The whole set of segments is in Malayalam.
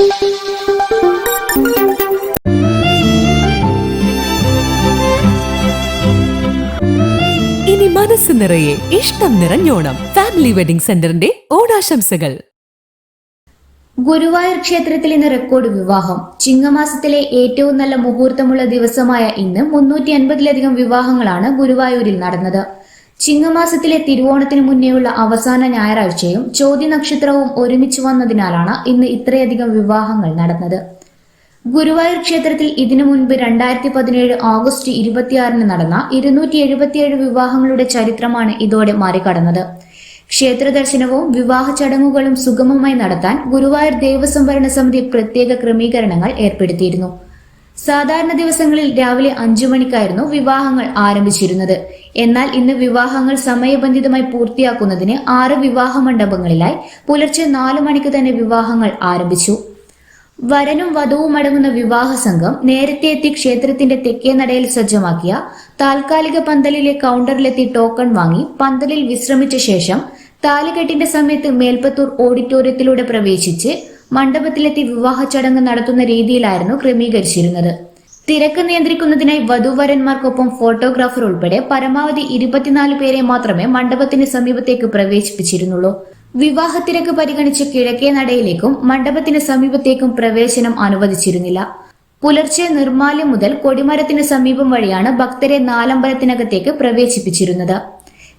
ഇനി മനസ്സ് നിറയെ ഇഷ്ടം നിറഞ്ഞോണം. ഫാമിലി വെഡിംഗ് സെന്ററിന്റെ ഓണാശംസകൾ. ഗുരുവായൂർ ക്ഷേത്രത്തിൽ ഇന്ന് റെക്കോർഡ് വിവാഹം. ചിങ്ങമാസത്തിലെ ഏറ്റവും നല്ല മുഹൂർത്തമുള്ള ദിവസമായ ഇന്ന് മുന്നൂറ്റി അൻപതിലധികം വിവാഹങ്ങളാണ് ഗുരുവായൂരിൽ നടന്നത്. ചിങ്ങമാസത്തിലെ തിരുവോണത്തിന് മുന്നേയുള്ള അവസാന ഞായറാഴ്ചയും ചോദ്യ നക്ഷത്രവും ഒരുമിച്ച് വന്നതിനാലാണ് ഇന്ന് ഇത്രയധികം വിവാഹങ്ങൾ നടന്നത്. ഗുരുവായൂർ ക്ഷേത്രത്തിൽ ഇതിനു മുൻപ് രണ്ടായിരത്തി പതിനേഴ് ഓഗസ്റ്റ് ഇരുപത്തിയാറിന് നടന്ന ഇരുന്നൂറ്റി എഴുപത്തിയേഴ് വിവാഹങ്ങളുടെ ചരിത്രമാണ് ഇതോടെ മറികടന്നത്. ക്ഷേത്ര ദർശനവും വിവാഹ ചടങ്ങുകളും സുഗമമായി നടത്താൻ ഗുരുവായൂർ ദേവസ്വം ഭരണസമിതി പ്രത്യേക ക്രമീകരണങ്ങൾ ഏർപ്പെടുത്തിയിരുന്നു. സാധാരണ ദിവസങ്ങളിൽ രാവിലെ അഞ്ചു മണിക്കായിരുന്നു വിവാഹങ്ങൾ ആരംഭിച്ചിരുന്നത്. എന്നാൽ ഇന്ന് വിവാഹങ്ങൾ സമയബന്ധിതമായി പൂർത്തിയാക്കുന്നതിന് ആറ് വിവാഹ മണ്ഡപങ്ങളിലായി പുലർച്ചെ നാലു മണിക്ക് തന്നെ വിവാഹങ്ങൾ ആരംഭിച്ചു. വരനും വധുവും അടങ്ങുന്ന വിവാഹ സംഘം നേരത്തെ എത്തി ക്ഷേത്രത്തിന്റെ തെക്കേ നടയിൽ സജ്ജമാക്കിയ താൽക്കാലിക പന്തലിലെ കൗണ്ടറിലെത്തി ടോക്കൺ വാങ്ങി പന്തലിൽ വിശ്രമിച്ച ശേഷം താലികെട്ടിന്റെ സമയത്ത് മേൽപ്പത്തൂർ ഓഡിറ്റോറിയത്തിലൂടെ പ്രവേശിച്ച് മണ്ഡപത്തിലെത്തി വിവാഹ ചടങ്ങ് നടത്തുന്ന രീതിയിലായിരുന്നു ക്രമീകരിച്ചിരുന്നത്. തിരക്ക് നിയന്ത്രിക്കുന്നതിനായി വധുവരന്മാർക്കൊപ്പം ഫോട്ടോഗ്രാഫർ ഉൾപ്പെടെ പരമാവധി ഇരുപത്തിനാല് പേരെ മാത്രമേ മണ്ഡപത്തിന് സമീപത്തേക്ക് പ്രവേശിപ്പിച്ചിരുന്നുള്ളൂ. വിവാഹ തിരക്ക് പരിഗണിച്ച് കിഴക്കേ നടയിലേക്കും മണ്ഡപത്തിന് സമീപത്തേക്കും പ്രവേശനം അനുവദിച്ചിരുന്നില്ല. പുലർച്ചെ നിർമാല്യം മുതൽ കൊടിമരത്തിന് സമീപം വഴിയാണ് ഭക്തരെ നാലമ്പലത്തിനകത്തേക്ക് പ്രവേശിപ്പിച്ചിരുന്നത്.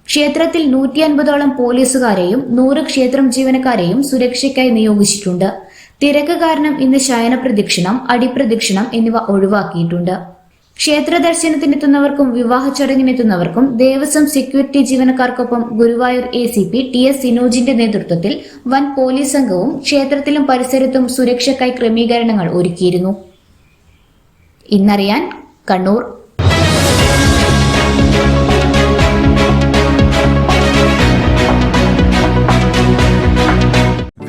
ക്ഷേത്രത്തിൽ നൂറ്റി അൻപതോളം പോലീസുകാരെയും നൂറ് ക്ഷേത്രം ജീവനക്കാരെയും സുരക്ഷയ്ക്കായി നിയോഗിച്ചിട്ടുണ്ട്. തിരക്ക് കാരണം ഇന്ന് ശയന പ്രദക്ഷിണം അടിപ്രദക്ഷിണം എന്നിവ ഒഴിവാക്കിയിട്ടുണ്ട്. ക്ഷേത്ര ദർശനത്തിനെത്തുന്നവർക്കും വിവാഹ ചടങ്ങിനെത്തുന്നവർക്കും Devaswom security ജീവനക്കാർക്കൊപ്പം Guruvayur A C P T S സിനോജിന്റെ നേതൃത്വത്തിൽ വൻ പോലീസ് സംഘവും ക്ഷേത്രത്തിലും പരിസരത്തും സുരക്ഷയ്ക്കായി ക്രമീകരണങ്ങൾ ഒരുക്കിയിരുന്നു. ഇന്നറിയാൻ കണ്ണൂർ